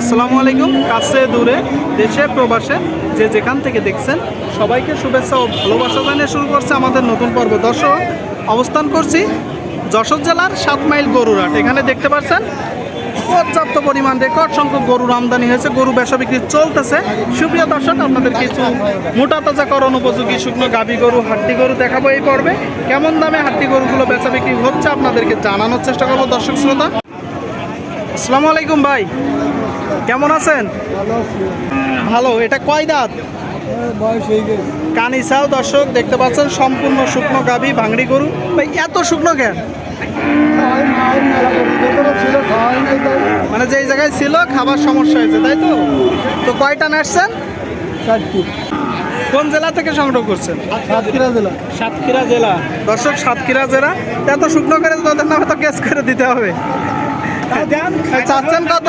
আসসালামু আলাইকুম, কাছে দূরে, দেশে, প্রবাসে, যে যেখান থেকে দেখছেন, সবাইকে শুভেচ্ছা ও ভালোবাসা জানিয়ে শুরু করছে আমাদের নতুন পর্ব। দর্শক, অবস্থান করছি যশোর জেলার সাত মাইল গরুরাট এখানে দেখতে পাচ্ছেন, পর্যাপ্ত পরিমাণ রেকর্ড সংখ্যক গরুর আমদানি হয়েছে, গরু বেচা বিক্রি চলতেছে। সুপ্রিয় দর্শক, আপনাদের কিছু মোটা তাজাকরণ উপযোগী শুকনো গাভী গরু, হাড্ডি গরু দেখাবো এই পর্বে। কেমন দামে হাড্ডি গরুগুলো বেচা বিক্রি হচ্ছে আপনাদেরকে জানানোর চেষ্টা করব, দর্শক শ্রোতা। আসসালামু আলাইকুম ভাই। কেমন আছেন? ভালো এটা কয় দাঁত? কানিসাও দর্শক দেখতে পাচ্ছেন সম্পূর্ণ শুকনো গাভী ভাঙড়ি গরু। ভাই এত শুকনো কেন? মানে যেই জায়গায় ছিল খাবার সমস্যা হয়েছে তাই তো? তো কয়টা নাচছেন কোন জেলা থেকে সংগ্রহ করছেন? সাতক্ষীরা জেলা। সাতক্ষীরা জেলা। দর্শক সাতক্ষীরা জেলা। এত শুকনো করে তোদের নামে তো কেস করে দিতে হবে। চাচ্ছেন কত?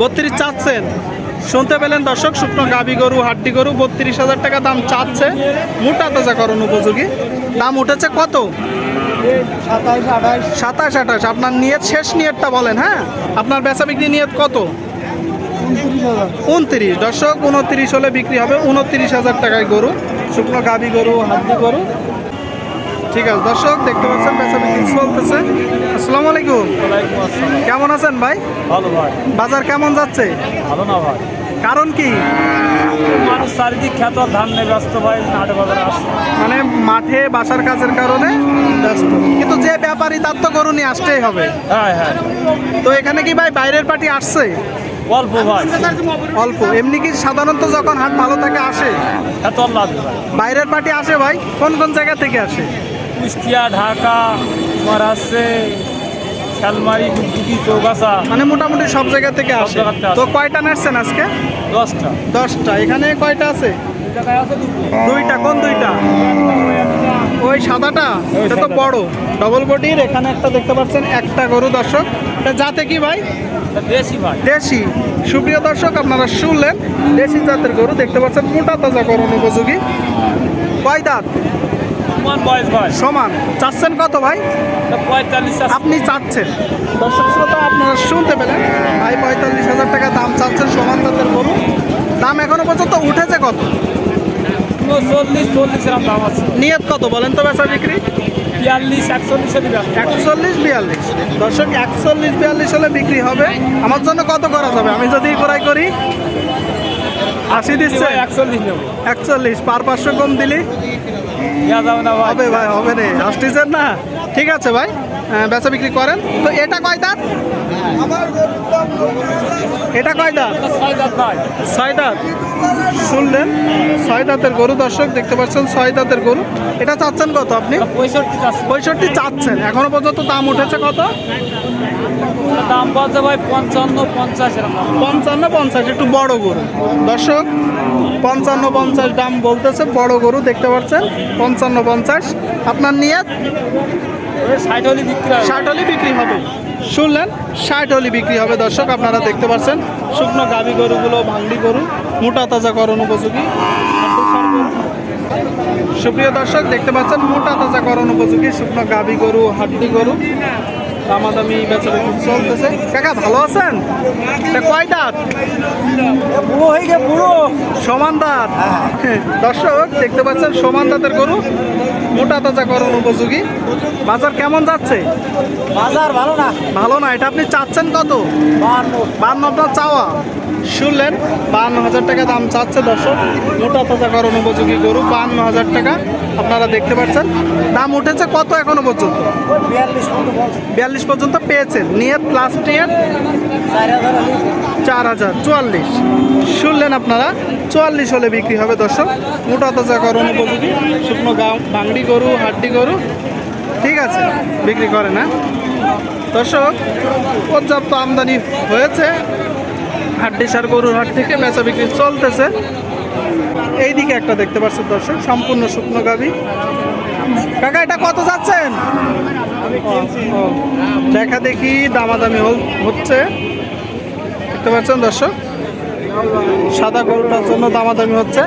বত্রিশ চাচ্ছেন। শুনতে পেলেন দর্শক শুকনো গাবি গরু হাড্ডি গরু বত্রিশ হাজার টাকা দাম চাচ্ছে। মোটা তাজাকরণ উপযোগী। দাম উঠেছে কত? সাতাশ আঠাশ। আপনার নিয়ত শেষ নিয়তটা বলেন হ্যাঁ? আপনার বেচা বিক্রি নিয়ত কত? উনত্রিশ দর্শক উনত্রিশ হলে বিক্রি হবে উনত্রিশ হাজার টাকায় গরু। শুকনো গাবি গরু হাড্ডি গরু। ঠিক আছে দর্শক দেখতে পাচ্ছেন বেচা বিক্রি চলতেছে? আসসালামু আলাইকুম। কেমন আছেন ভাই? ভালো ভাই। বাজার কেমন যাচ্ছে? ভালো না ভাই। কারণ কি? মানুষ চারিদিক খ্যাত ধান নিয়ে ব্যস্ত ভাই হাটে বাজারে আসছে। মানে মাঠে বাসার কাজের কারণে ব্যস্ত। কিন্তু যে ব্যাপারী তার তো গরু নিয়ে আসতেই হবে। হ্যাঁ হ্যাঁ। তো এখানে কি ভাই বাইরের পার্টি আসছে? অল্প ভাই অল্প। এমনি কি সাধারণত যখন হাট ভালো থাকে আসে? এত লাগবে বাইরের পার্টি আসে ভাই? কোন কোন জায়গা থেকে আসে? কুষ্টিয়া ঢাকা তোমার আসছে শালমারি ডুগডুগি চৌগাছা। মানে মোটামুটি সব জায়গা থেকে আসে। জায়গা থেকে আসে। তো কয়টা নাচছেন আজকে? দশটা। দশটা। এখানে কয়টা আছে? দুইটা। কোন দুইটা? ওই সাদাটা এটা তো বড়। ডবল বডির এখানে একটা দেখতে পাচ্ছেন একটা গরু দর্শক। এটা যাতে কি ভাই? দেশি ভাই। দেশি। সুপ্রিয় দর্শক আপনারা শুনলেন দেশি জাতের গরু দেখতে পাচ্ছেন মোটা তাজা করণ উপযোগী। কয় দাঁত? সমান চাচ্ছেন কত ভাই? আপনি চাচ্ছেন। দর্শক শ্রোতা আপনারা শুনতে পেলেন। ভাই পঁয়তাল্লিশ হাজার টাকা দাম চাচ্ছেন সমান দাঁতের গরু। দাম এখনও পর্যন্ত উঠেছে কত? চল্লিশ চল্লিশ এরকম দাম আছে। নিয়ত কত বলেন তো বেচা বিক্রি? বিয়াল্লিশ একচল্লিশে দিবে। একচল্লিশ বিয়াল্লিশ। দর্শক একচল্লিশ বিয়াল্লিশ হলে বিক্রি হবে। আমার জন্য কত করা যাবে আমি যদি ক্রয় করি আশি দিচ্ছে? একচল্লিশ নেব। একচল্লিশ পার পাঁচশো কম দিলি? দেওয়া যাবে না ভাই। হবে ভাই হবে রে। আসতেছেন না? ঠিক আছে ভাই। বেচা বিক্রি করেন। তো এটা কয় দাঁত? এটা কয় দাঁত? ছয় দাঁত। শুনলেন ছয় দাঁতের গরু দর্শক দেখতে পাচ্ছেন ছয় দাঁতের গরু। এটা চাচ্ছেন কত আপনি? পঁয়ষট্টি চাচ্ছেন। এখনও পর্যন্ত দাম উঠেছে কত? দাম বলছে ভাই পঞ্চান্ন পঞ্চাশ পঞ্চান্ন পঞ্চাশ একটু বড় গরু। দর্শক পঞ্চান্ন পঞ্চাশ দাম বলতেছে বড় গরু দেখতে পাচ্ছেন পঞ্চান্ন পঞ্চাশ। আপনার নিয়ত? ওই ষাট হলি বিক্রি হবে। শুনলেন, ষাট হলি বিক্রি হবে। দর্শক, আপনারা দেখতে পাচ্ছেন, শুকনো গাভী গরুগুলো, ভাঙড়ি গরু, মোটা তাজা করণ উপযোগী। সুপ্রিয় দর্শক, দেখতে পাচ্ছেন, মোটা তাজা করণ উপযোগী শুকনো গাভী গরু, হাড্ডি গরু। দামাদামি বেচা বিক্রি চলতেছে? কাকা ভালো আছেন? এটা কয় দাঁত? বুড়ো হয়ে গে বুড়ো। সমান দাঁত। দর্শক দেখতে পাচ্ছেন সমান দাঁতের গরু মোটা তাজা করণ উপযোগী। বাজার কেমন যাচ্ছে? বাজার ভালো না। ভালো না এটা আপনি চাচ্ছেন কত? বান্ন আপনার চাওয়া। শুনলেন বান্ন হাজার টাকা দাম চাচ্ছে দর্শক। মোটা তাজা করণ উপযোগী গরু বান্ন হাজার টাকা। আপনারা দেখতে পাচ্ছেন দাম উঠেছে কত এখনও পর্যন্ত? বিয়াল্লিশ পর্যন্ত পেয়েছেন। নিয়ে লাস্ট নিয়ত চার হাজার চুয়াল্লিশ। শুনলেন আপনারা চুয়াল্লিশ হলে বিক্রি হবে দর্শক। মোটা তাজা করণ উপযোগী শুকনো গাও ভাঙড়ি গরু হাড্ডি গরু। ঠিক আছে বিক্রি করে না দর্শক পর্যাপ্ত আমদানি হয়েছে। হাড্ডি সার গরুর হাট থেকে বেচা বিক্রি চলতেছে। এইদিকে একটা দেখতে পাচ্ছেন দর্শক, সম্পূর্ণ শুকনো গাবি। কাকা, এটা কত যাচ্ছেন? দেখা দেখি দামাদামি হচ্ছে। দেখতে পাচ্ছেন দর্শক, সাদা গরুটার জন্য দামাদামি হচ্ছে।